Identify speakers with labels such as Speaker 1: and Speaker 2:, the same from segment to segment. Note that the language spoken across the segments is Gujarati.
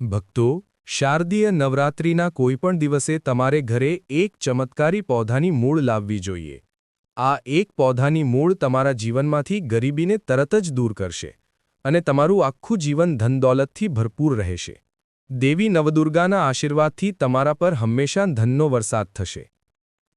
Speaker 1: ભક્તો, શારદીય નવરાત્રિના કોઈપણ દિવસે તમારે ઘરે એક ચમત્કારી પૌધાની મૂળ લાવવી જોઈએ. આ એક પૌધાની મૂળ તમારા જીવનમાંથી ગરીબીને તરત જ દૂર કરશે અને તમારું આખું જીવન ધનદોલતથી ભરપૂર રહેશે. દેવી નવદુર્ગાના આશીર્વાદથી તમારા પર હંમેશા ધનનો વરસાદ થશે.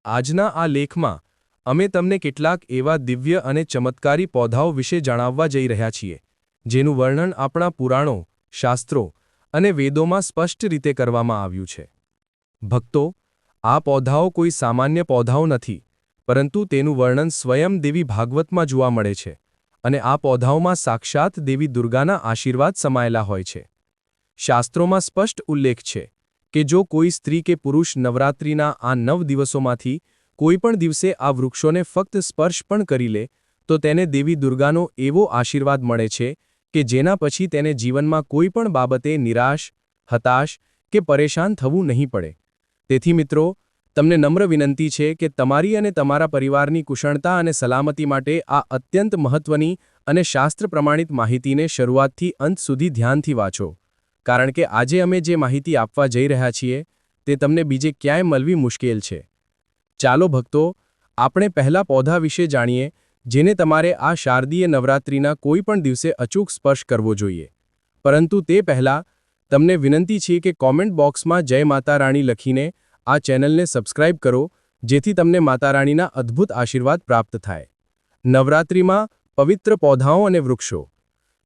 Speaker 1: આજના આ લેખમાં અમે તમને કેટલાક એવા દિવ્ય અને ચમત્કારી પૌધાઓ વિશે જણાવવા જઈ રહ્યા છીએ, જેનું વર્ણન આપણા પુરાણો, શાસ્ત્રો અને વેદોમાં સ્પષ્ટ રીતે કરવામાં આવ્યું છે. ભક્તો, આ પૌધાઓ કોઈ સામાન્ય પૌધાઓ નથી, પરંતુ તેનું વર્ણન સ્વયં દેવી ભાગવતમાં જોવા મળે છે અને આ પૌધાઓમાં સાક્ષાત દેવી દુર્ગાના આશીર્વાદ સમાયેલા હોય છે. શાસ્ત્રોમાં સ્પષ્ટ ઉલ્લેખ છે કે જો કોઈ સ્ત્રી કે પુરુષ નવરાત્રિના આ નવ દિવસોમાંથી કોઈપણ દિવસે આ વૃક્ષોને ફક્ત સ્પર્શ પણ કરી લે, તો તેને દેવી દુર્ગાનો એવો આશીર્વાદ મળે છે કે જેના પછી તેને જીવનમાં કોઈ પણ બાબતે નિરાશ, હતાશ કે પરેશાન થવું નહીં પડે. તેથી મિત્રો, તમને નમ્ર વિનંતી છે કે તમારી અને તમારા પરિવારની કુશળતા અને સલામતી માટે આ અત્યંત મહત્વની અને શાસ્ત્ર પ્રમાણિત માહિતીને શરૂઆતથી અંત સુધી ધ્યાનથી વાંચો. કારણ કે આજે અમે જે માહિતી આપવા જઈ રહ્યા છીએ, તે તમને બીજે ક્યાંય મળવી મુશ્કેલ છે. ચાલો ભક્તો, આપણે પહેલા પૌધા વિશે જાણીએ જેને તમારે આ શારદીય નવરાત્રિના કોઈ પણ દિવસે અચૂક સ્પર્શ કરવો જોઈએ. પરંતુ તે પહેલાં, તમને વિનંતી છે કે કોમેન્ટ બોક્સમાં જય માતા રાણી લખીને આ ચેનલને સબસ્ક્રાઇબ કરો, જેથી તમને માતા રાણીના અદ્ભુત આશીર્વાદ પ્રાપ્ત થાય. નવરાત્રિમાં પવિત્ર પૌધાઓ અને વૃક્ષો.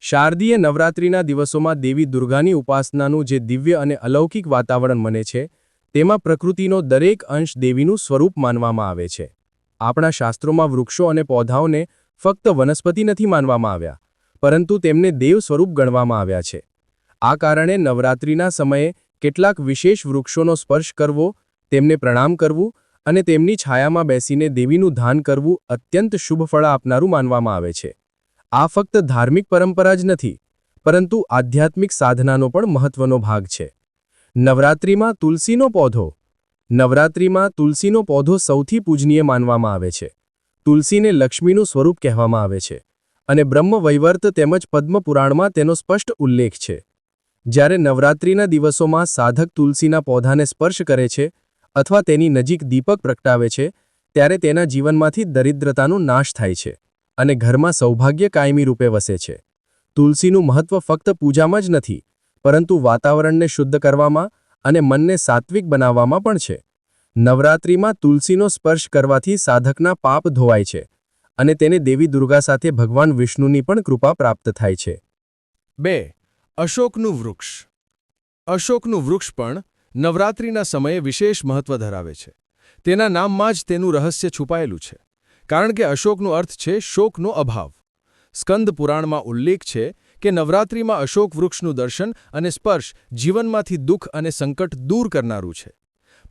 Speaker 1: શારદીય નવરાત્રિના દિવસોમાં દેવી દુર્ગાની ઉપાસનાનું જે દિવ્ય અને અલૌકિક વાતાવરણ મને છે, તેમાં પ્રકૃતિનો દરેક અંશ દેવીનું સ્વરૂપ માનવામાં આવે છે. આપણા શાસ્ત્રોમાં વૃક્ષો અને પૌધાઓને ફક્ત વનસ્પતિ નથી માનવામાં આવ્યા, પરંતુ તેમને દેવ સ્વરૂપ ગણવામાં આવ્યા છે. આ કારણે નવરાત્રિના સમયે કેટલાક વિશેષ વૃક્ષોનો સ્પર્શ કરવો, તેમને પ્રણામ કરવું અને તેમની છાયામાં બેસીને દેવીનું ધાન કરવું અત્યંત શુભ ફળ આપનારું માનવામાં આવે છે. આ ફક્ત ધાર્મિક પરંપરા જ નથી, પરંતુ આધ્યાત્મિક સાધનાનો પણ મહત્વનો ભાગ છે. નવરાત્રિમાં તુલસીનો પૌધો નવરાત્રિમાં તુલસીનો પૌધો સૌથી પૂજનીય માનવામાં આવે છે. તુલસીને લક્ષ્મીનું સ્વરૂપ કહેવામાં આવે છે અને બ્રહ્મવૈવર્ત તેમજ પદ્મપુરાણમાં તેનો સ્પષ્ટ ઉલ્લેખ છે. જ્યારે નવરાત્રિના દિવસોમાં સાધક તુલસીના પૌધાને સ્પર્શ કરે છે અથવા તેની નજીક દીપક પ્રગટાવે છે, ત્યારે તેના જીવનમાંથી દરિદ્રતાનો નાશ થાય છે અને ઘરમાં સૌભાગ્ય કાયમી રૂપે વસે છે. તુલસીનું મહત્વ ફક્ત પૂજામાં જ નથી, પરંતુ વાતાવરણને શુદ્ધ કરવામાં અને મનને સાત્વિક બનાવવામાં પણ છે. નવરાત્રિમાં તુલસીનો સ્પર્શ કરવાથી સાધકના પાપ ધોવાય છે અને તેને દેવી દુર્ગા સાથે ભગવાન વિષ્ણુની પણ કૃપા પ્રાપ્ત થાય છે.
Speaker 2: બે. અશોકનું વૃક્ષ. અશોકનું વૃક્ષ પણ નવરાત્રિના સમયે વિશેષ મહત્વ ધરાવે છે. તેના નામમાં જ તેનું રહસ્ય છુપાયેલું છે. કારણ કે અશોકનો અર્થ છે શોકનો અભાવ. સ્કંદ પુરાણમાં ઉલ્લેખ છે કે નવરાત્રિમાં અશોક વૃક્ષનું દર્શન અને સ્પર્શ જીવનમાંથી દુઃખ અને સંકટ દૂર કરનારું છે.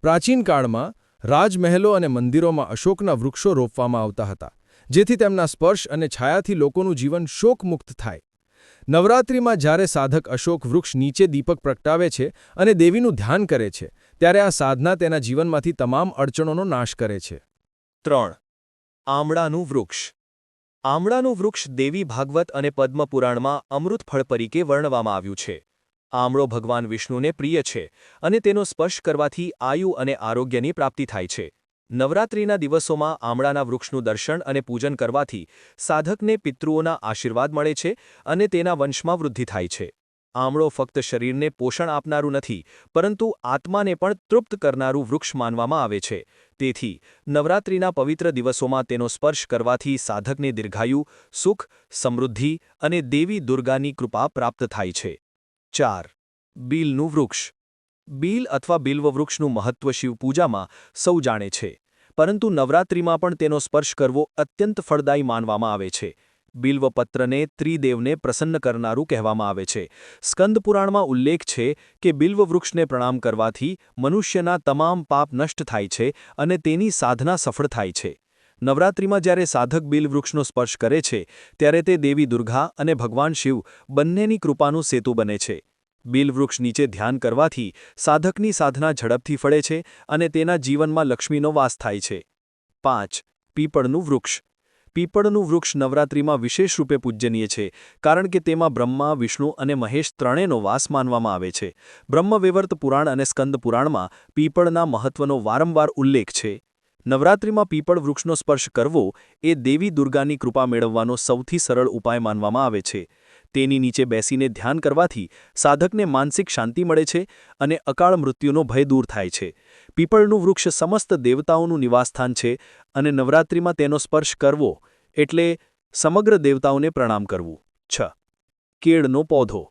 Speaker 2: પ્રાચીન કાળમાં રાજમહેલો અને મંદિરોમાં અશોકના વૃક્ષો રોપવામાં આવતા હતા, જેથી તેમના સ્પર્શ અને છાયાથી લોકોનું જીવન શોકમુક્ત થાય. નવરાત્રિમાં જ્યારે સાધક અશોક વૃક્ષ નીચે દીપક પ્રગટાવે છે અને દેવીનું ધ્યાન કરે છે, ત્યારે આ સાધના તેના જીવનમાંથી તમામ અડચણોનો નાશ કરે છે.
Speaker 3: ત્રણ. આમળાનું વૃક્ષ. આમળાનું વૃક્ષ દેવી ભાગવત અને પદ્મપુરાણમાં અમૃતફળ પરીકે વર્ણવામાં આવ્યું છે. આમળો ભગવાન વિષ્ણુને પ્રિય છે અને તેનો સ્પર્શ કરવાથી આયુ અને આરોગ્યની પ્રાપ્તિ થાય છે. નવરાત્રિના દિવસોમાં આમળાના વૃક્ષનું દર્શન અને પૂજન કરવાથી સાધકને પિતૃઓના આશીર્વાદ મળે છે અને તેના વંશમાં વૃદ્ધિ થાય છે. આમળો ફક્ત શરીરને પોષણ આપનારું નથી, પરંતુ આત્માને પણ તૃપ્ત કરનારું વૃક્ષ માનવામાં આવે છે. તેથી, નવરાત્રિના પવિત્ર દિવસોમાં તેનો સ્પર્શ કરવાથી સાધકને દીર્ઘાયુ, સુખ, સમૃદ્ધિ અને દેવી દુર્ગાની કૃપા પ્રાપ્ત થાય છે. ચાર. બીલનું વૃક્ષ. બીલ અથવા બિલ્વવૃક્ષનું મહત્વ શિવપૂજામાં સૌ જાણે છે. પરંતુ નવરાત્રિમાં પણ તેનો સ્પર્શ કરવો અત્યંત ફળદાયી માનવામાં આવે છે. બિલ્વપત્રને ત્રિદેવને પ્રસન્ન કરનારું કહેવામાં આવે છે. સ્કંદપુરાણમાં ઉલ્લેખ છે કે બિલ્વવૃક્ષને પ્રણામ કરવાથી મનુષ્યના તમામ પાપ નષ્ટ થાય છે અને તેની સાધના સફળ થાય છે. નવરાત્રિમાં જ્યારે સાધક બિલવૃક્ષનો સ્પર્શ કરે છે, ત્યારે તે દેવી દુર્ગા અને ભગવાન શિવ બંનેની કૃપાનું સેતુ બને છે. બિલવૃક્ષ નીચે ધ્યાન કરવાથી સાધકની સાધના ઝડપથી ફળે છે અને તેના જીવનમાં લક્ષ્મીનો વાસ થાય છે. પાંચ. પીપળનું વૃક્ષ.
Speaker 4: પીપળનું વૃક્ષ નવરાત્રિમાં વિશેષ રૂપે પૂજ્યનીય છે, કારણ કે તેમાં બ્રહ્મા, વિષ્ણુ અને મહેશ ત્રણેયનો વાસ માનવામાં આવે છે. બ્રહ્મવેવર્ત પુરાણ અને સ્કંદ પુરાણમાં પીપળના મહત્વનો વારંવાર ઉલ્લેખ છે. નવરાત્રિમાં પીપળ વૃક્ષનો સ્પર્શ કરવો એ દેવી દુર્ગાની કૃપા મેળવવાનો સૌથી સરળ ઉપાય માનવામાં આવે છે. તેની નીચે બેસીને ધ્યાન કરવાથી સાધકને માનસિક શાંતિ મળે છે અને અકાળ મૃત્યુનો ભય દૂર થાય છે. પીપળનું વૃક્ષ સમસ્ત દેવતાઓનું નિવાસસ્થાન છે અને નવરાત્રિમાં તેનો સ્પર્શ કરવો એટલે સમગ્ર દેવતાઓને પ્રણામ કરવું. છ. કેળનો પૌધો.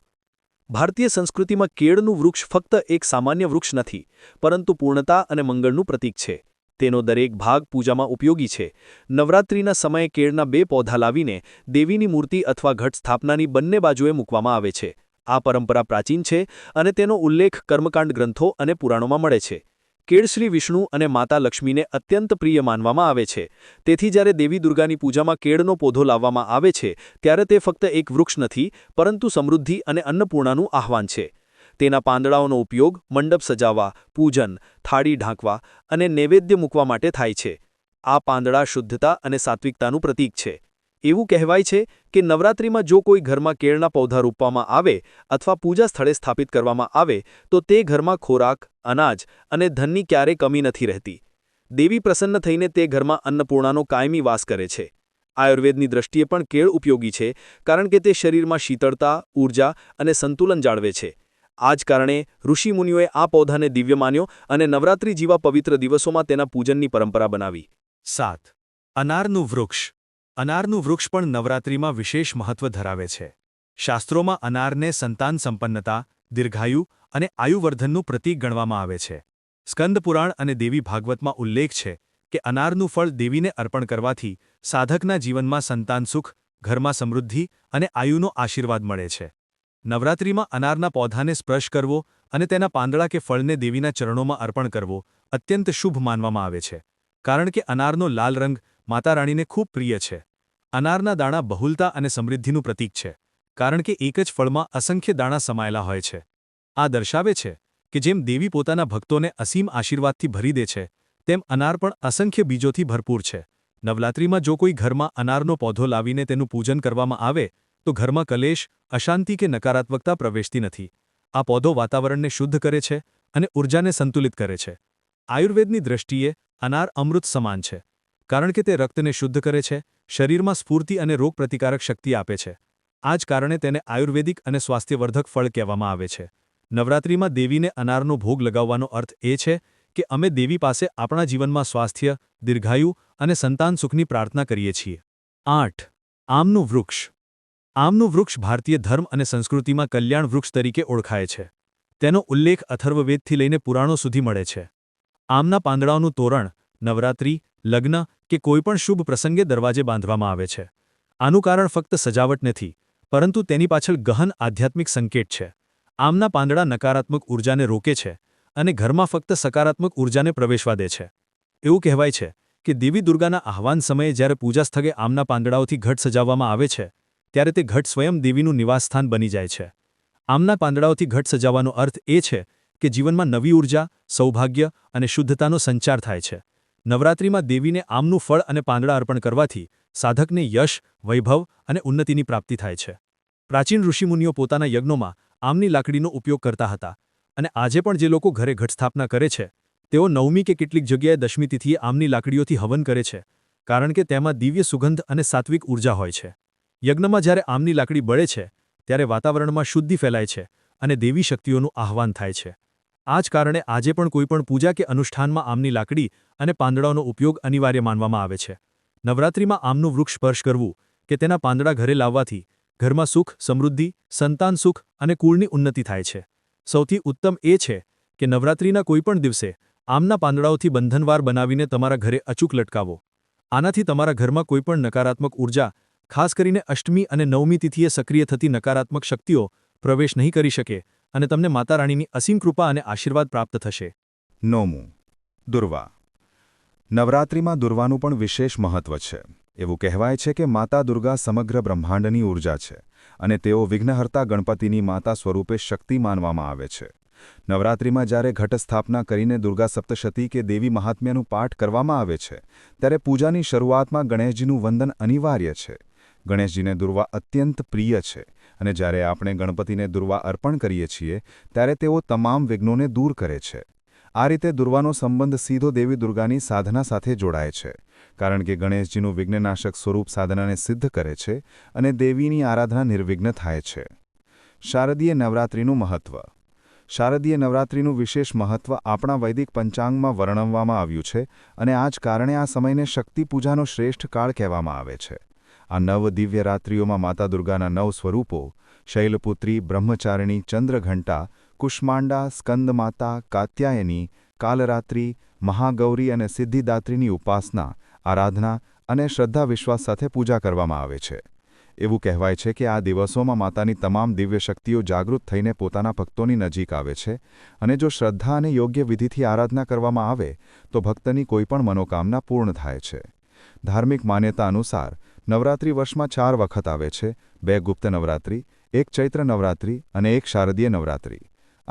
Speaker 4: ભારતીય સંસ્કૃતિમાં કેળનું વૃક્ષ ફક્ત એક સામાન્ય વૃક્ષ નથી, પરંતુ પૂર્ણતા અને મંગળનું પ્રતીક છે. તેનો દરેક ભાગ પૂજામાં ઉપયોગી છે. નવરાત્રિના સમયે કેળના બે પૌધા લાવીને દેવીની મૂર્તિ અથવા ઘટ સ્થાપનાની બંને બાજુએ મૂકવામાં આવે છે. આ પરંપરા પ્રાચીન છે અને તેનો ઉલ્લેખ કર્મકાંડ ગ્રંથો અને પુરાણોમાં મળે છે. કેળ શ્રી વિષ્ણુ અને માતા લક્ષ્મીને અત્યંત પ્રિય માનવામાં આવે છે. તેથી જ્યારે દેવી દુર્ગાની પૂજામાં કેળનો પોધો લાવવામાં આવે છે, ત્યારે તે ફક્ત એક વૃક્ષ નથી, પરંતુ સમૃદ્ધિ અને અન્નપૂર્ણાનું આહ્વાન છે. તેના પાંદડાઓનો ઉપયોગ મંડપ સજાવવા, પૂજન, થાળી ઢાંકવા અને નૈવેદ્ય મૂકવા માટે થાય છે. આ પાંદડા શુદ્ધતા અને સાત્વિકતાનું પ્રતીક છે. એવું કહેવાય છે કે નવરાત્રિમાં જો કોઈ ઘરમાં કેળના પૌધા રોપવામાં આવે અથવા પૂજા સ્થળે સ્થાપિત કરવામાં આવે, તો તે ઘરમાં ખોરાક, અનાજ અને ધનની ક્યારે કમી નથી રહેતી. દેવી પ્રસન્ન થઈને તે ઘરમાં અન્નપૂર્ણાનો કાયમી વાસ કરે છે. આયુર્વેદની દ્રષ્ટિએ પણ કેળ ઉપયોગી છે, કારણ કે તે શરીરમાં શીતળતા ઊર્જા અને સંતુલન જાળવે છે. આ જ કારણે ઋષિમુનિઓએ આ પૌધાને દિવ્ય માન્યો અને નવરાત્રિ જેવા પવિત્ર દિવસોમાં તેના પૂજનની પરંપરા બનાવી.
Speaker 3: સાત. અનારનું વૃક્ષ. અનારનું વૃક્ષ પણ નવરાત્રિમાં વિશેષ મહત્વ ધરાવે છે. શાસ્ત્રોમાં અનારને સંતાન સંપન્નતા, દીર્ઘાયુ અને આયુવર્ધનનું પ્રતીક ગણવામાં આવે છે. સ્કંદપુરાણ અને દેવી ભાગવતમાં ઉલ્લેખ છે કે અનારનું ફળ દેવીને અર્પણ કરવાથી સાધકના જીવનમાં સંતાન સુખ, ઘરમાં સમૃદ્ધિ અને આયુનો આશીર્વાદ મળે છે. નવરાત્રિમાં અનારના પૌધાને સ્પર્શ કરવો અને તેના પાંદડા કે ફળને દેવીના ચરણોમાં અર્પણ કરવો અત્યંત શુભ માનવામાં આવે છે, કારણ કે અનારનો લાલ રંગ માતા રાણીને ખૂબ પ્રિય છે. અનારના દાણા બહુલતા અને સમૃદ્ધિનું પ્રતીક છે, કારણ કે એક જ ફળમાં અસંખ્ય દાણા સમાયેલા હોય છે. આ દર્શાવે છે કે જેમ દેવી પોતાના ભક્તોને અસીમ આશીર્વાદથી ભરી દે છે, તેમ અનાર પણ અસંખ્ય બીજોથી ભરપૂર છે. નવરાત્રિમાં જો કોઈ ઘરમાં અનારનો પોધો લાવીને તેનું પૂજન કરવામાં આવે, તો ઘરમાં કલેશ, અશાંતિ કે નકારાત્મકતા પ્રવેશતી નથી. આ પોધો વાતાવરણને શુદ્ધ કરે છે અને ઉર્જાને સંતુલિત કરે છે. આયુર્વેદની દ્રષ્ટિએ અનાર અમૃત સમાન છે. કારણ કે તે રક્તને શુદ્ધ કરે છે, શરીરમાં સ્ફૂર્તિ અને રોગપ્રતિકારક શક્તિ આપે છે. આ જ કારણે તેને આયુર્વેદિક અને સ્વાસ્થ્યવર્ધક ફળ કહેવામાં આવે છે. નવરાત્રિમાં દેવીને અનારનો ભોગ લગાવવાનો અર્થ એ છે કે અમે દેવી પાસે આપણા જીવનમાં સ્વાસ્થ્ય, દીર્ઘાયુ અને સંતાન સુખની પ્રાર્થના કરીએ છીએ. આઠ. આમનું વૃક્ષ. આમનું વૃક્ષ ભારતીય ધર્મ અને સંસ્કૃતિમાં કલ્યાણ વૃક્ષ તરીકે ઓળખાય છે. તેનો ઉલ્લેખ અથર્વવેદથી લઈને પુરાણો સુધી મળે છે. આમના પાંદડાઓનું તોરણ, નવરાત્રિ, લગ્ન કે કોઈપણ શુભ પ્રસંગે દરવાજે બાંધવામાં આવે છે. આનું કારણ ફક્ત સજાવટ નથી, પરંતુ તેની પાછળ ગહન આધ્યાત્મિક સંકેત છે. આમના પાંદડા નકારાત્મક ઉર્જાને રોકે છે અને ઘરમાં ફક્ત સકારાત્મક ઉર્જાને પ્રવેશવા દે છે. એવું કહેવાય છે કે દેવી દુર્ગાના આહવાન સમયે જ્યારે પૂજા સ્થળે આમના પાંદડાઓથી ઘટ સજાવવામાં આવે છે, ત્યારે તે ઘટ સ્વયં દેવીનું નિવાસસ્થાન બની જાય છે. આમના પાંદડાઓથી ઘટ સજાવવાનો અર્થ એ છે કે જીવનમાં નવી ઊર્જા સૌભાગ્ય અને શુદ્ધતાનો સંચાર થાય છે. નવરાત્રિમાં દેવીને આમનું ફળ અને પાંદડા અર્પણ કરવાથી સાધકને યશ, વૈભવ અને ઉન્નતિની પ્રાપ્તિ થાય છે. પ્રાચીન ઋષિમુનિઓ પોતાના યજ્ઞોમાં આમની લાકડીનો ઉપયોગ કરતા હતા અને આજે પણ જે લોકો ઘરે ઘટસ્થાપના કરે છે, તેઓ નવમી કે કેટલીક જગ્યાએ દશમી તિથિએ આમની લાકડીઓથી હવન કરે છે, કારણ કે તેમાં દિવ્ય સુગંધ અને સાત્વિક ઊર્જા હોય છે. યજ્ઞમાં જ્યારે આમની લાકડી બળે છે, ત્યારે વાતાવરણમાં શુદ્ધિ ફેલાય છે અને દેવી શક્તિઓનું આહવાન થાય છે. આ જ કારણે આજે પણ કોઈપણ પૂજા કે અનુષ્ઠાનમાં આમની લાકડી અને પાંદડાઓનો ઉપયોગ અનિવાર્ય માનવામાં આવે છે. નવરાત્રિમાં આમનું વૃક્ષ સ્પર્શ કરવું કે તેના પાંદડા ઘરે લાવવાથી ઘરમાં સુખ, સમૃદ્ધિ, સંતાન સુખ અને કુળની ઉન્નતિ થાય છે. સૌથી ઉત્તમ એ છે કે નવરાત્રિના કોઈપણ દિવસે આમના પાંદડાઓથી બંધનવાર બનાવીને તમારા ઘરે અચૂક લટકાવો. આનાથી તમારા ઘરમાં કોઈપણ નકારાત્મક ઊર્જા, ખાસ કરીને અષ્ટમી અને નવમી તિથિએ સક્રિય થતી નકારાત્મક શક્તિઓ, પ્રવેશ નહીં કરી શકે અને તમને માતા રાણીની અસીમ કૃપા અને આશીર્વાદ પ્રાપ્ત થશે.
Speaker 5: નોમું દુર્વા. નવરાત્રિમાં દુર્વાનું પણ વિશેષ મહત્વ છે. એવું કહેવાય છે કે માતા દુર્ગા સમગ્ર બ્રહ્માંડની ઊર્જા છે અને તેઓ વિઘ્નહર્તા ગણપતિની માતા સ્વરૂપે શક્તિ માનવામાં આવે છે. નવરાત્રિમાં જ્યારે ઘટ સ્થાપના કરીને દુર્ગા સપ્તશતી કે દેવી મહાત્મ્યનું પાઠ કરવામાં આવે છે, ત્યારે પૂજાની શરૂઆતમાં ગણેશજીનું વંદન અનિવાર્ય છે. ગણેશજીને દુર્વા અત્યંત પ્રિય છે અને જ્યારે આપણે ગણપતિને દુર્વા અર્પણ કરીએ છીએ, ત્યારે તેઓ તમામ વિઘ્નોને દૂર કરે છે. આ રીતે દુર્વાનો સંબંધ સીધો દેવી દુર્ગાની સાધના સાથે જોડાય છે. કારણ કે ગણેશજીનું વિઘ્નનાશક સ્વરૂપ સાધનાને સિદ્ધ કરે છે અને દેવીની આરાધના નિર્વિઘ્ન થાય છે. શારદીય નવરાત્રિનું મહત્વ. શારદીય નવરાત્રિનું વિશેષ મહત્વ આપણા વૈદિક પંચાંગમાં વર્ણવવામાં આવ્યું છે અને આ જ કારણે આ સમયને શક્તિ પૂજાનો શ્રેષ્ઠ કાળ કહેવામાં આવે છે. આ નવ દિવ્ય રાત્રિઓમાં માતા દુર્ગાના નવ સ્વરૂપો, શૈલપુત્રી, બ્રહ્મચારિણી, ચંદ્રઘંટા કુષ્માંડા, સ્કંદમાતા, કાત્યાયની, કાલરાત્રિ, મહાગૌરી અને સિદ્ધિદાત્રીની ઉપાસના, આરાધના અને શ્રદ્ધા વિશ્વાસ સાથે પૂજા કરવામાં આવે છે. એવું કહેવાય છે કે આ દિવસોમાં માતાની તમામ દિવ્ય શક્તિઓ જાગૃત થઈને પોતાના ભક્તોની નજીક આવે છે અને જો શ્રદ્ધા અને યોગ્ય વિધિથી આરાધના કરવામાં આવે, તો ભક્તની કોઈપણ મનોકામના પૂર્ણ થાય છે. ધાર્મિક માન્યતા અનુસાર, નવરાત્રિ વર્ષમાં ચાર વખત આવે છે, બે ગુપ્ત નવરાત્રિ, એક ચૈત્ર નવરાત્રિ અને એક શારદીય નવરાત્રિ.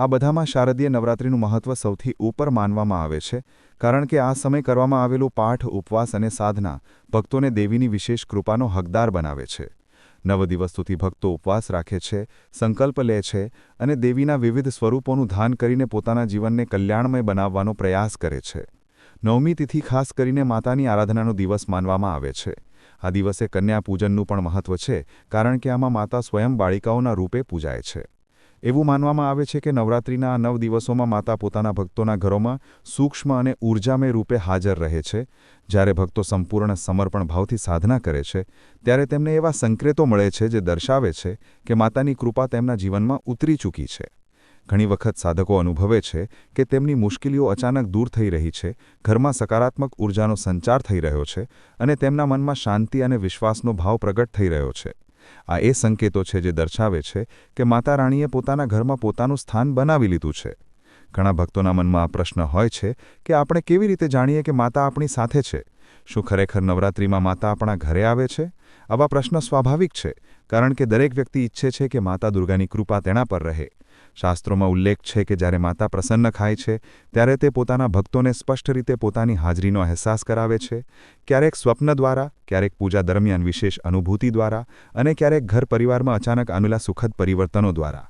Speaker 5: આ બધામાં શારદીય નવરાત્રિનું મહત્વ સૌથી ઉપર માનવામાં આવે છે, કારણ કે આ સમય કરવામાં આવેલું પાઠ, ઉપવાસ અને સાધના ભક્તોને દેવીની વિશેષ કૃપાનો હકદાર બનાવે છે. નવ દિવસ સુધી ભક્તો ઉપવાસ રાખે છે, સંકલ્પ લે છે અને દેવીના વિવિધ સ્વરૂપોનું ધાન કરીને પોતાના જીવનને કલ્યાણમય બનાવવાનો પ્રયાસ કરે છે. નવમી તિથિ ખાસ કરીને માતાની આરાધનાનો દિવસ માનવામાં આવે છે. આ દિવસે કન્યા પૂજનનું પણ મહત્વ છે, કારણ કે આમાં માતા સ્વયં બાળિકાઓના રૂપે પૂજાય છે. એવું માનવામાં આવે છે કે નવરાત્રિના આ નવ દિવસોમાં માતા પોતાના ભક્તોના ઘરોમાં સૂક્ષ્મ અને ઉર્જામય રૂપે હાજર રહે છે. જ્યારે ભક્તો સંપૂર્ણ સમર્પણ ભાવથી સાધના કરે છે, ત્યારે તેમને એવા સંકેતો મળે છે જે દર્શાવે છે કે માતાની કૃપા તેમના જીવનમાં ઉતરી ચૂકી છે. ઘણી વખત સાધકો અનુભવે છે કે તેમની મુશ્કેલીઓ અચાનક દૂર થઈ રહી છે, ઘરમાં સકારાત્મક ઊર્જાનો સંચાર થઈ રહ્યો છે અને તેમના મનમાં શાંતિ અને વિશ્વાસનો ભાવ પ્રગટ થઈ રહ્યો છે. આ એ સંકેતો છે જે દર્શાવે છે કે માતા રાણીએ પોતાના ઘરમાં પોતાનું સ્થાન બનાવી લીધું છે. ઘણા ભક્તોના મનમાં આ પ્રશ્ન હોય છે કે આપણે કેવી રીતે જાણીએ કે માતા આપણી સાથે છે? શું ખરેખર નવરાત્રિમાં માતા આપણા ઘરે આવે છે? આવા પ્રશ્ન સ્વાભાવિક છે, કારણ કે દરેક વ્યક્તિ ઈચ્છે છે કે માતા દુર્ગાની કૃપા તેના પર રહે. શાસ્ત્રોમાં ઉલ્લેખ છે કે જ્યારે માતા પ્રસન્ન ખાય છે, ત્યારે તે પોતાના ભક્તોને સ્પષ્ટ રીતે પોતાની હાજરીનો અહેસાસ કરાવે છે. ક્યારેક સ્વપ્ન દ્વારા, ક્યારેક પૂજા દરમિયાન વિશેષ અનુભૂતિ દ્વારા અને ક્યારેક ઘર પરિવારમાં અચાનક આવેલા સુખદ પરિવર્તનો દ્વારા.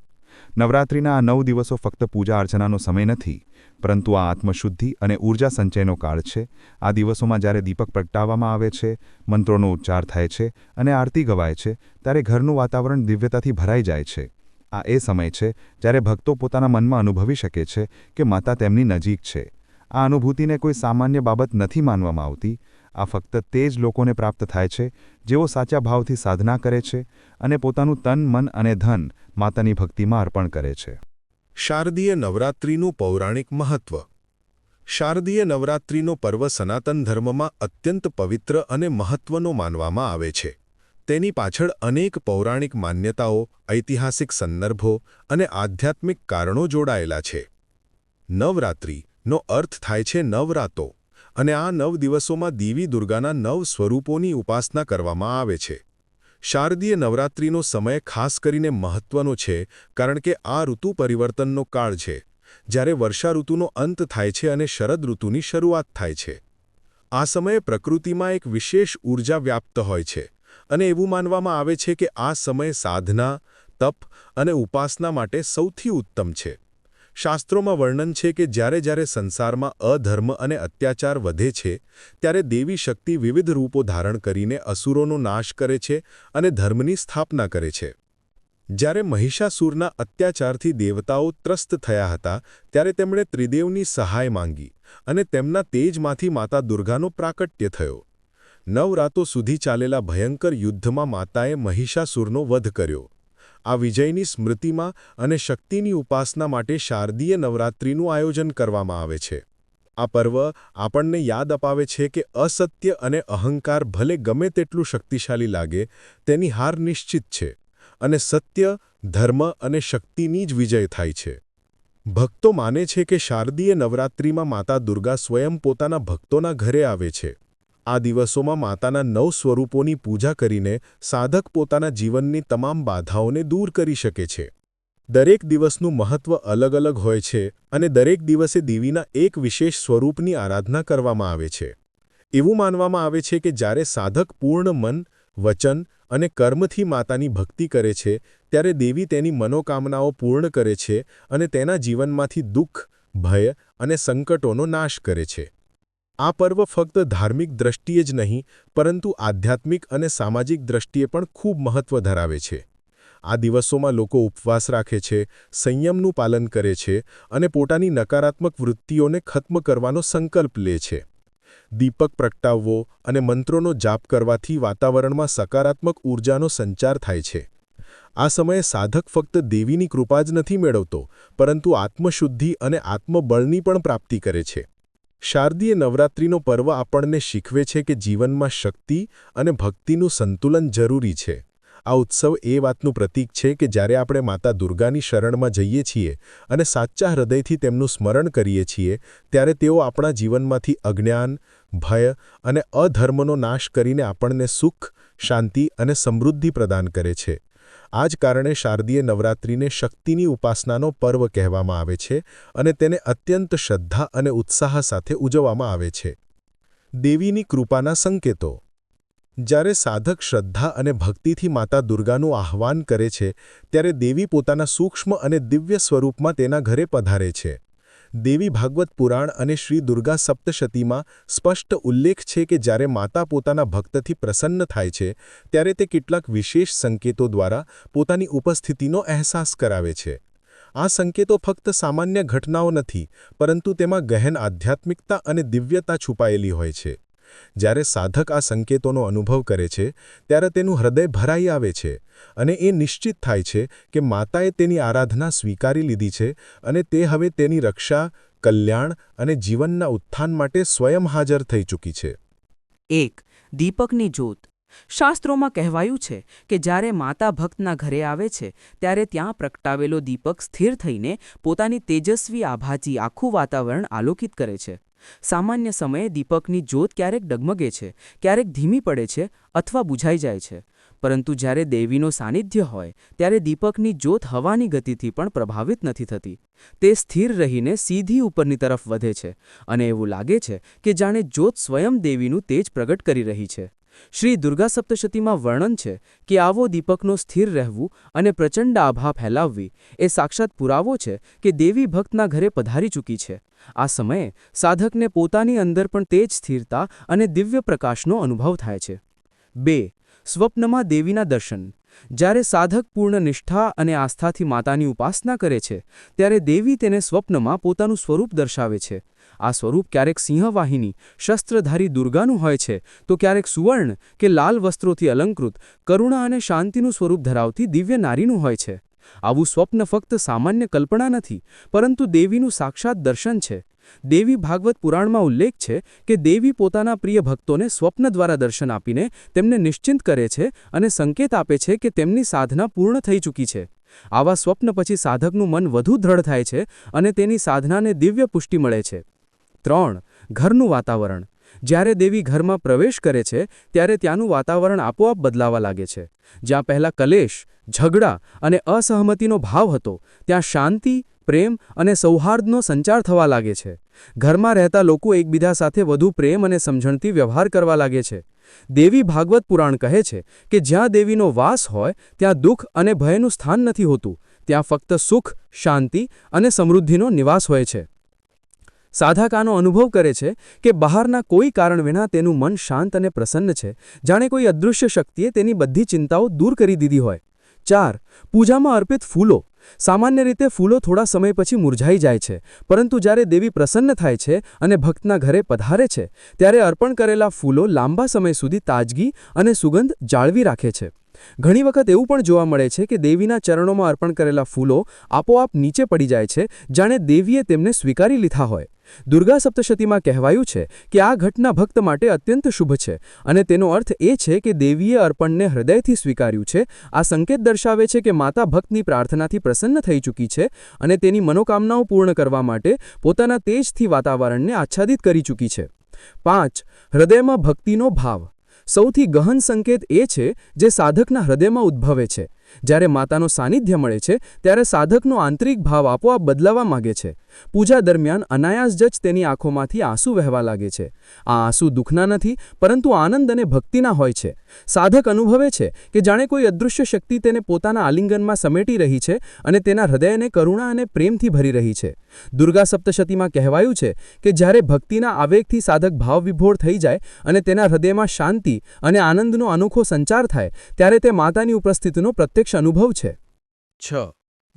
Speaker 5: નવરાત્રિના આ નવ દિવસો ફક્ત પૂજા અર્ચનાનો સમય નથી, પરંતુ આ આત્મશુદ્ધિ અને ઊર્જા સંચયનો કાળ છે. આ દિવસોમાં જ્યારે દીપક પ્રગટાવવામાં આવે છે, મંત્રોનો ઉચ્ચાર થાય છે અને આરતી ગવાય છે, ત્યારે ઘરનું વાતાવરણ દિવ્યતાથી ભરાઈ જાય છે. આ એ સમય છે જ્યારે ભક્તો પોતાના મનમાં અનુભવી શકે છે કે માતા તેમની નજીક છે. આ અનુભૂતિને કોઈ સામાન્ય બાબત નથી માનવામાં આવતી. આ ફક્ત તે જ લોકોને પ્રાપ્ત થાય છે જેઓ સાચા ભાવથી સાધના કરે છે અને પોતાનું તન, મન અને ધન માતાની ભક્તિમાં અર્પણ કરે છે.
Speaker 6: શારદીય નવરાત્રિનું પૌરાણિક મહત્વ. શારદીય નવરાત્રિનો પર્વ સનાતન ધર્મમાં અત્યંત પવિત્ર અને મહત્વનો માનવામાં આવે છે. તેની પાછળ અનેક પૌરાણિક માન્યતાઓ, ઐતિહાસિક સંદર્ભો અને આધ્યાત્મિક કારણો જોડાયેલા છે. નવરાત્રિનો અર્થ થાય છે નવરાતો અને આ નવ દિવસોમાં દેવી દુર્ગાના નવ સ્વરૂપોની ઉપાસના કરવામાં આવે છે. શારદીય નવરાત્રિનો સમય ખાસ કરીને મહત્વનો છે કારણ કે આ ઋતુ પરિવર્તનનો કાળ છે, જ્યારે વર્ષા ઋતુનો અંત થાય છે અને શરદ ઋતુની શરૂઆત થાય છે. આ સમયે પ્રકૃતિમાં એક વિશેષ ઊર્જા વ્યાપ્ત હોય છે. અને એવું માનવામાં આવે છે કે આ સમય સાધના, તપ અને ઉપાસના માટે સૌથી ઉત્તમ છે. શાસ્ત્રોમાં વર્ણન છે કે જ્યારે જ્યારે સંસારમાં અધર્મ અને અત્યાચાર વધે છે, ત્યારે દેવી શક્તિ વિવિધ રૂપો ધારણ કરીને અસુરોનો નાશ કરે છે અને ધર્મની સ્થાપના કરે છે. જ્યારે મહિષાસુરના અત્યાચારથી દેવતાઓ ત્રસ્ત થયા હતા, ત્યારે તેમણે ત્રિદેવની સહાય માંગી અને તેમના તેજમાંથી માતા દુર્ગાનો પ્રાકટ્ય થયો. નવ રાતો સુધી ચાલેલા ભયંકર યુદ્ધમાં માતાએ મહિષાસુરનો વધ કર્યો. આ વિજયની સ્મૃતિમાં અને શક્તિની ઉપાસના માટે શારદીય નવરાત્રિનું આયોજન કરવામાં આવે છે. આ પર્વ આપણને યાદ અપાવે છે કે અસત્ય અને અહંકાર ભલે ગમે તેટલું શક્તિશાળી લાગે, તેની હાર નિશ્ચિત છે અને સત્ય, ધર્મ અને શક્તિની જ વિજય થાય છે. ભક્તો માને છે કે શારદીય નવરાત્રિમાં માતા દુર્ગા સ્વયં પોતાના ભક્તોના ઘરે આવે છે. આ દિવસોમાં માતાના નવ સ્વરૂપોની પૂજા કરીને સાધક પોતાના જીવનની તમામ બાધાઓને દૂર કરી શકે છે. દરેક દિવસનું મહત્વ અલગ અલગ હોય છે અને દરેક દિવસે દેવીના એક વિશેષ સ્વરૂપની આરાધના કરવામાં આવે છે. એવું માનવામાં આવે છે કે જ્યારે સાધક પૂર્ણ મન, વચન અને કર્મથી માતાની ભક્તિ કરે છે, ત્યારે દેવી તેની મનોકામનાઓ પૂર્ણ કરે છે અને તેના જીવનમાંથી દુઃખ, ભય અને સંકટોનો નાશ કરે છે. આ પર્વ ફક્ત ધાર્મિક દ્રષ્ટિએ જ નહીં, પરંતુ આધ્યાત્મિક અને સામાજિક દ્રષ્ટિએ પણ ખૂબ મહત્વ ધરાવે છે. આ દિવસોમાં લોકો ઉપવાસ રાખે છે, સંયમનું પાલન કરે છે અને પોતાની નકારાત્મક વૃત્તિઓને ખત્મ કરવાનો સંકલ્પ લે છે. દીપક પ્રગટાવવો અને મંત્રોનો જાપ કરવાથી વાતાવરણમાં સકારાત્મક ઊર્જાનો સંચાર થાય છે. આ સમયે સાધક ફક્ત દેવીની કૃપા જ નથી મેળવતો, પરંતુ આત્મશુદ્ધિ અને આત્મબળની પણ પ્રાપ્તિ કરે છે. શારદીય નવરાત્રિનો પર્વ આપણને શીખવે છે કે જીવનમાં શક્તિ અને ભક્તિનું સંતુલન જરૂરી છે. આ ઉત્સવ એ વાતનું પ્રતીક છે કે જ્યારે આપણે માતા દુર્ગાની શરણમાં જઈએ છીએ અને સાચા હૃદયથી તેમનું સ્મરણ કરીએ છીએ, ત્યારે તેઓ આપણા જીવનમાંથી અજ્ઞાન, ભય અને અધર્મનો નાશ કરીને આપણને સુખ, શાંતિ અને સમૃદ્ધિ પ્રદાન કરે છે. આ જ કારણે શારદીય નવરાત્રિને શક્તિની ઉપાસનાનો પર્વ કહેવામાં આવે છે અને તેને અત્યંત શ્રદ્ધા અને ઉત્સાહ સાથે ઉજવવામાં આવે છે. દેવીની કૃપાના સંકેતો. જ્યારે સાધક શ્રદ્ધા અને ભક્તિથી માતા દુર્ગાનું આહ્વાન કરે છે, ત્યારે દેવી પોતાના સૂક્ષ્મ અને દિવ્ય સ્વરૂપમાં તેના ઘરે પધારે છે. દેવી ભાગવત પુરાણ અને શ્રી દુર્ગા સપ્તશતીમાં સ્પષ્ટ ઉલ્લેખ છે કે જ્યારે માતા પોતાના ભક્તથી પ્રસન્ન થાય છે, ત્યારે તે કેટલાક વિશેષ સંકેતો દ્વારા પોતાની ઉપસ્થિતિનો અહેસાસ કરાવે છે. આ સંકેતો ફક્ત સામાન્ય ઘટનાઓ નથી, પરંતુ તેમાં ગહેન આધ્યાત્મિકતા અને દિવ્યતા છુપાયેલી હોય છે. જ્યારે સાધક આ સંકેતોનો અનુભવ કરે છે, ત્યારે તેનું હૃદય ભરાઈ આવે છે અને એ નિશ્ચિત થાય છે કે માતાએ તેની આરાધના સ્વીકારી લીધી છે અને તે હવે તેની રક્ષા, કલ્યાણ અને જીવનના ઉત્થાન માટે સ્વયં હાજર થઈ ચૂકી છે.
Speaker 7: એક, દીપકની જ્યોત. શાસ્ત્રોમાં કહેવાયું છે કે જ્યારે માતા ભક્તના ઘરે આવે છે, ત્યારે ત્યાં પ્રગટાવેલો દીપક સ્થિર થઈને પોતાની તેજસ્વી આભાજી આખું વાતાવરણ આલોકિત કરે છે. સામાન્ય સમયે દીપકની જ્યોત ક્યારેક ડગમગે છે, ક્યારેક ધીમી પડે છે અથવા બુઝાઈ જાય છે. પરંતુ જ્યારે દેવીનો સાનિધ્ય હોય, ત્યારે દીપકની જ્યોત હવાની ગતિથી પણ પ્રભાવિત નથી થતી. તે સ્થિર રહીને સીધી ઉપરની તરફ વધે છે અને એવું લાગે છે કે જાણે જ્યોત સ્વયં દેવીનું તેજ પ્રગટ કરી રહી છે. શ્રી દુર્ગા સપ્તશતીમાં વર્ણન છે કે આવો દીપકનો સ્થિર રહેવું અને પ્રચંડ આભા ફેલાવવી એ સાક્ષાત પુરાવો છે કે દેવી ભક્તના ઘરે પધારી ચૂકી છે. આ સમયે સાધકને પોતાની અંદર પણ તે જ સ્થિરતા અને દિવ્ય પ્રકાશનો અનુભવ થાય છે. બે, સ્વપ્નમાં દેવીના દર્શન. જ્યારે સાધક પૂર્ણ નિષ્ઠા અને આસ્થાથી માતાની ઉપાસના કરે છે, ત્યારે દેવી તેને સ્વપ્નમાં પોતાનું સ્વરૂપ દર્શાવે છે. આ સ્વરૂપ ક્યારેક સિંહવાહિની, શસ્ત્રધારી દુર્ગાનું હોય છે, તો ક્યારેક સુવર્ણ કે લાલ વસ્ત્રોથી અલંકૃત, કરુણા અને શાંતિનું સ્વરૂપ ધરાવતી દિવ્ય નારીનું હોય છે. આવું સ્વપ્ન ફક્ત સામાન્ય કલ્પના નથી, પરંતુ દેવીનું સાક્ષાત દર્શન છે. દેવી ભાગવત પુરાણમાં ઉલ્લેખ છે કે દેવી પોતાના પ્રિય ભક્તોને સ્વપ્ન દ્વારા દર્શન આપીને તેમને નિશ્ચિંત કરે છે અને સંકેત આપે છે કે તેમની સાધના પૂર્ણ થઈ ચૂકી છે. આવા સ્વપ્ન પછી સાધકનું મન વધુ દ્રઢ થાય છે અને તેની સાધનાને દિવ્ય પુષ્ટિ મળે છે. ત્રણ, ઘરનું વાતાવરણ. જ્યારે દેવી ઘરમાં પ્રવેશ કરે છે, ત્યારે ત્યાંનું વાતાવરણ આપોઆપ બદલાવા લાગે છે. જ્યાં પહેલાં કલેશ, ઝઘડા અને અસહમતિનો ભાવ હતો, ત્યાં શાંતિ, પ્રેમ અને સૌહાર્દનો સંચાર થવા લાગે છે. ઘરમાં રહેતા લોકો એકબીજા સાથે વધુ પ્રેમ અને સમજણથી વ્યવહાર કરવા લાગે છે. દેવી ભાગવત પુરાણ કહે છે કે જ્યાં દેવીનો વાસ હોય, ત્યાં દુઃખ અને ભયનું સ્થાન નથી હોતું. ત્યાં ફક્ત સુખ, શાંતિ અને સમૃદ્ધિનો નિવાસ હોય છે. સાધક આનો અનુભવ કરે છે કે બહારના કોઈ કારણ વિના તેનું મન શાંત અને પ્રસન્ન છે. જાણે કોઈ અદૃશ્ય શક્તિએ તેની બધી ચિંતાઓ દૂર કરી દીધી હોય. ચાર, પૂજામાં અર્પિત ફૂલો. સામાન્ય રીતે ફૂલો થોડા સમય પછી મુરઝાઈ જાય છે, પરંતુ જ્યારે દેવી પ્રસન્ન થાય છે અને ભક્તના ઘરે પધારે છે, ત્યારે અર્પણ કરેલા ફૂલો લાંબા સમય સુધી તાજગી અને સુગંધ જાળવી રાખે છે. ઘણી વખત એવું પણ જોવા મળે છે કે દેવીના ચરણોમાં અર્પણ કરેલા ફૂલો આપોઆપ નીચે પડી જાય છે, જાણે દેવીએ તેમને સ્વીકારી લીધા હોય. દુર્ગા સપ્તશતીમાં કહેવાયું છે કે આ ઘટના ભક્ત માટે અત્યંત શુભ છે અને તેનો અર્થ એ છે કે દેવીએ અર્પણને હૃદયથી સ્વીકાર્યું છે. આ સંકેત દર્શાવે છે કે માતા ભક્તની પ્રાર્થનાથી પ્રસન્ન થઈ ચૂકી છે અને તેની મનોકામનાઓ પૂર્ણ કરવા માટે પોતાના તેજથી વાતાવરણને આચ્છાદિત કરી ચૂકી છે. પાંચ, હૃદયમાં ભક્તિનો ભાવ. સૌથી ગહન સંકેત એ છે જે સાધકના હૃદયમાં ઉદ્ભવે છે.
Speaker 2: જ્યારે માતાનો સાનિધ્ય મળે છે, ત્યારે સાધકનો આંતરિક ભાવ આપોઆપ બદલાવા માગે છે. પૂજા દરમિયાન અનાયાસ જ તેની આંખોમાંથી આંસુ વહેવા લાગે છે. આ આંસુ દુઃખના નથી, પરંતુ આનંદ અને ભક્તિના હોય છે. સાધક અનુભવે છે કે જાણે કોઈ અદૃશ્ય શક્તિ તેને પોતાના આલિંગનમાં સમેટી રહી છે અને તેના હૃદયને કરુણા અને પ્રેમથી ભરી રહી છે. દુર્ગા સપ્તશતીમાં કહેવાયું છે કે જ્યારે ભક્તિના આવેગથી સાધક ભાવવિભોર થઈ જાય અને તેના હૃદયમાં શાંતિ અને આનંદનો અનોખો સંચાર થાય, ત્યારે તે માતાની ઉપસ્થિતિનો પ્રત્યક્ષ અનુભવ છે.
Speaker 1: છ.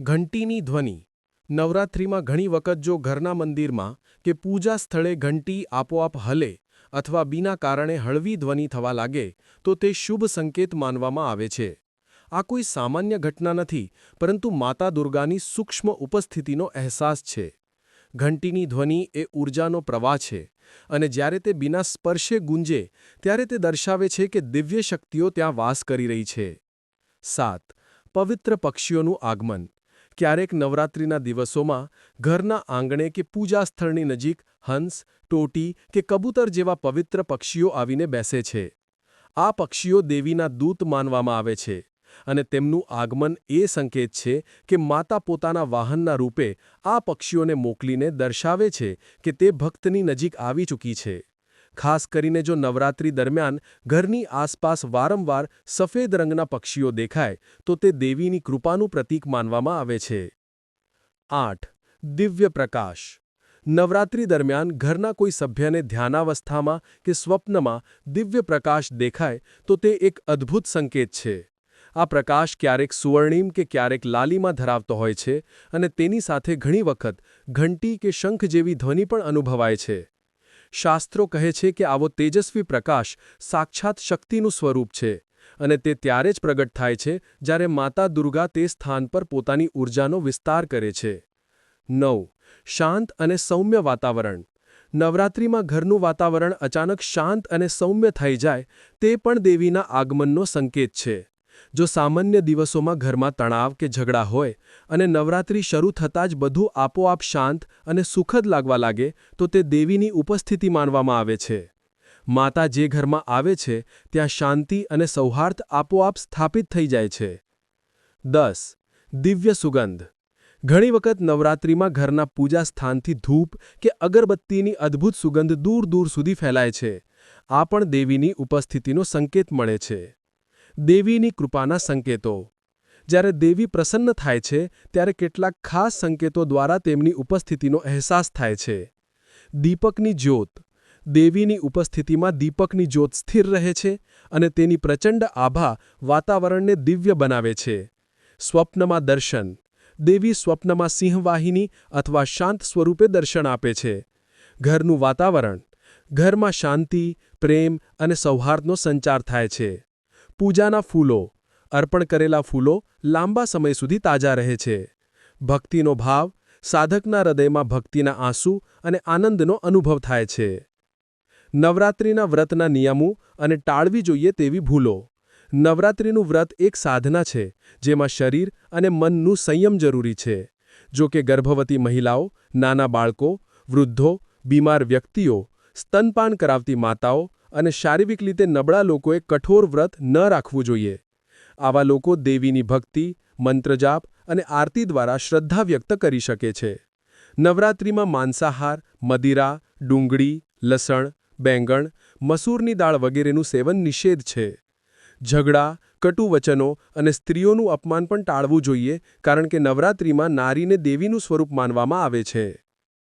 Speaker 1: ઘંટીની ધ્વનિ. નવરાત્રિમાં ઘણી વખત જો ઘરના મંદિરમાં કે પૂજા સ્થળે ઘંટી આપોઆપ હલે અથવા બીના કારણે હળવી ધ્વનિ થવા લાગે, તો તે શુભ સંકેત માનવામાં આવે છે. આ કોઈ સામાન્ય ઘટના નથી, પરંતુ માતા દુર્ગાની સૂક્ષ્મ ઉપસ્થિતિનો અહેસાસ છે. ઘંટીની ધ્વનિ એ ઊર્જાનો પ્રવાહ છે, અને જ્યારે તે બિના સ્પર્શે ગુંજે, ત્યારે તે દર્શાવે છે કે દિવ્ય શક્તિઓ ત્યાં વાસ કરી રહી છે. સાત, પવિત્ર પક્ષીઓનું આગમન. ક્યારેક નવરાત્રિના દિવસોમાં ઘરના આંગણે કે પૂજા સ્થળની નજીક હંસ, ટોટી કે કબૂતર જેવા પવિત્ર પક્ષીઓ આવીને બેસે છે. આ પક્ષીઓ દેવીના દૂત માનવામાં આવે છે અને તેમનું આગમન એ સંકેત છે કે માતા પોતાના વાહનના રૂપે આ પક્ષીઓને મોકલીને દર્શાવે છે કે તે ભક્તની નજીક આવી ચૂકી છે. ખાસ કરીને જો નવરાત્રી દરમિયાન ઘરની આસપાસ વારંવાર સફેદ રંગના પક્ષીઓ દેખાય, તો તે દેવીની કૃપાનું પ્રતીક માનવામાં આવે છે. આઠ. દિવ્ય પ્રકાશ. નવરાત્રી દરમિયાન ઘરના કોઈ સભ્યને ધ્યાનાવસ્થામાં કે સ્વપ્નમાં દિવ્ય પ્રકાશ દેખાય, તો તે એક અદ્ભુત સંકેત છે. આ પ્રકાશ ક્યારેક સુવર્ણિમ કે ક્યારેક લાલીમાં ધરાવતો હોય છે અને તેની સાથે ઘણી વખત ઘંટી કે શંખ જેવી ધ્વનિ પણ અનુભવાય છે. શાસ્ત્રો કહે છે કે આવો તેજસ્વી પ્રકાશ સાક્ષાત શક્તિનું સ્વરૂપ છે અને તે ત્યારે જ પ્રગટ થાય છે જ્યારે માતા દુર્ગા તે સ્થાન પર પોતાની ઊર્જાનો વિસ્તાર કરે છે. નવ. શાંત અને સૌમ્ય વાતાવરણ. નવરાત્રિમાં ઘરનું વાતાવરણ અચાનક શાંત અને સૌમ્ય થઈ જાય તે પણ દેવીના આગમનનો સંકેત છે. જો સામાન્ય દિવસોમાં ઘરમાં તણાવ કે ઝઘડા હોય અને નવરાત્રિ શરૂ થતાં જ બધું આપોઆપ શાંત અને સુખદ લાગવા લાગે, તો તે દેવીની ઉપસ્થિતિ માનવામાં આવે છે. માતા જે ઘરમાં આવે છે, ત્યાં શાંતિ અને સૌહાર્દ આપોઆપ સ્થાપિત થઈ જાય છે. દસ. દિવ્ય સુગંધ. ઘણી વખત નવરાત્રિમાં ઘરના પૂજા સ્થાનથી ધૂપ કે અગરબત્તીની અદ્ભુત સુગંધ દૂર દૂર સુધી ફેલાય છે. આ પણ દેવીની ઉપસ્થિતિનો સંકેત મળે છે. દેવીની કૃપાના સંકેતો. જ્યારે દેવી પ્રસન્ન થાય છે, ત્યારે કેટલાક ખાસ સંકેતો દ્વારા તેમની ઉપસ્થિતિનો અહેસાસ થાય છે. દીપકની જ્યોત. દેવીની ઉપસ્થિતિમાં દીપકની જ્યોત સ્થિર રહે છે અને તેની પ્રચંડ આભા વાતાવરણને દિવ્ય બનાવે છે. સ્વપ્નમાં દર્શન. દેવી સ્વપ્નમાં સિંહવાહિની અથવા શાંત સ્વરૂપે દર્શન આપે છે. ઘરનું વાતાવરણ. ઘરમાં શાંતિ, પ્રેમ અને સૌહાર્દનો સંચાર થાય છે. પૂજાના ફૂલો, અર્પણ કરેલા ફૂલો લાંબા સમય સુધી તાજા રહે છે. ભક્તિનો ભાવ, સાધકના હૃદયમાં ભક્તિના આંસુ અને આનંદનો અનુભવ થાય છે. નવરાત્રિના વ્રતના નિયમો અને ટાળવી જોઈએ તેવી ભૂલો. નવરાત્રિનું વ્રત એક સાધના છે, જેમાં શરીર અને મનનું સંયમ જરૂરી છે. જો કે ગર્ભવતી મહિલાઓ, નાના બાળકો, વૃદ્ધો, બીમાર વ્યક્તિઓ, સ્તનપાન કરાવતી માતાઓ અને શારીરિક રીતે નબળા લોકોએ કઠોર વ્રત ન રાખવું જોઈએ. આવા લોકો દેવીની ભક્તિ, મંત્રજાપ અને આરતી દ્વારા શ્રદ્ધા વ્યક્ત કરી શકે છે. નવરાત્રિમાં માંસાહાર, મદિરા, ડુંગળી, લસણ, બેંગણ, મસૂરની દાળ વગેરેનું સેવન નિષેધ છે. ઝઘડા કટુ વચનો અને સ્ત્રીઓનું અપમાન પણ ટાળવું જોઈએ, કારણ કે નવરાત્રિમાં નારીને દેવીનું સ્વરૂપ માનવામાં આવે છે.